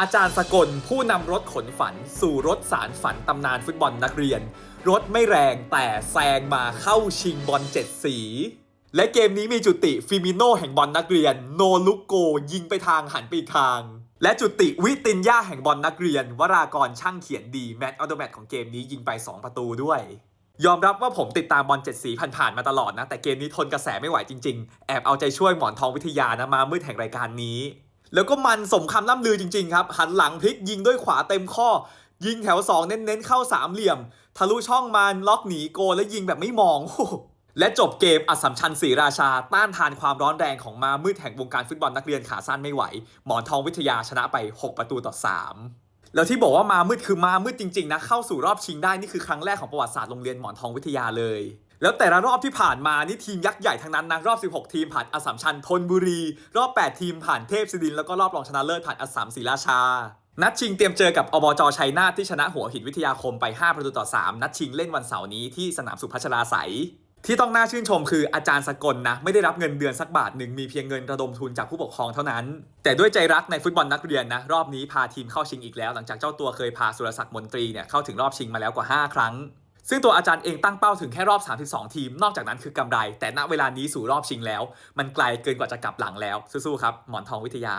อาจารย์สกลผู้นำรถขนฝัน สู่รถสารฝันตำนานฟุตบอลนักเรียน รถไม่แรงแต่แซงมาเข้าชิงบอลเจ็ดสี และเกมนี้มีจุติฟิมิโนแห่งบอลนักเรียน โนลุกโกยิงไปทางหันไปอีกทาง และจุติวิตินยาแห่งบอลนักเรียน วรากรช่างเขียนดีแมตช์ออโตแมตของเกมนี้ยิงไป 2 ประตูด้วย ยอมรับว่าผมติดตามบอลเจ็ดสีผ่านๆมาตลอดนะแต่เกมนี้ทนกระแสไม่ไหวจริง ๆ แอบเอาใจช่วยหมอนทองวิทยานะมามืดแห่งรายการนี้ แล้วก็มันสมคำล่ำลือจริงๆครับ หันหลังพลิกยิงด้วยขวาเต็มข้อ ยิงแถว 2 เน้นๆเข้าสามเหลี่ยม ทะลุช่องมันล็อกหนีโกและยิงแบบไม่มองและจบเกมอัศมชัญศรีราชา ต้านทานความร้อนแรงของมามืดแห่งวงการฟุตบอลนักเรียนขาสั้นไม่ไหว หมอนทองวิทยาชนะไป 6 ประตูต่อ 3 แล้วที่บอกว่ามามืดคือมามืดจริงๆนะเข้าสู่รอบชิงได้นี่คือครั้งแรกของประวัติศาสตร์โรงเรียนหมอนทองวิทยาเลย แล้วแต่ละรอบที่ผ่านมานี่ทีมยักษ์ใหญ่ทั้งนั้นนะรอบ 16 ทีมผ่านอสสัมชัญธนบุรี รอบ 8 ทีมผ่านเทพศิรินแล้วก็รอบรองชนะเลิศผ่านอสสัมศรีราชา นัดชิงเตรียมเจอกับอบจชัยนาทที่ชนะหัวหินวิทยาคมไป 5 ประตูต่อ 3 นัดชิงเล่นวันเสาร์นี้ที่สนามสุพัชราไสยที่ต้องน่าชื่นชมคืออาจารย์สกลนะ ไม่ได้รับเงินเดือนสักบาทหนึ่งมีเพียงเงินระดมทุนจากผู้ปกครองเท่านั้น แต่ด้วยใจรักในฟุตบอลนักเรียนนะ รอบนี้พาทีมเข้าชิงอีกแล้ว หลังจากเจ้าตัวเคยพาสุรศักดิ์มนตรีเนี่ยเข้าถึงรอบชิงมาแล้วกว่า 5 ครั้ง ซึ่งตัวอาจารย์เองตั้งเป้าถึงแค่รอบ 32 ทีม นอกจากนั้นคือกำไร แต่ณเวลานี้สู่รอบชิงแล้ว มันไกลเกินกว่าจะกลับหลังแล้วสู้ๆครับหมอนทองวิทยา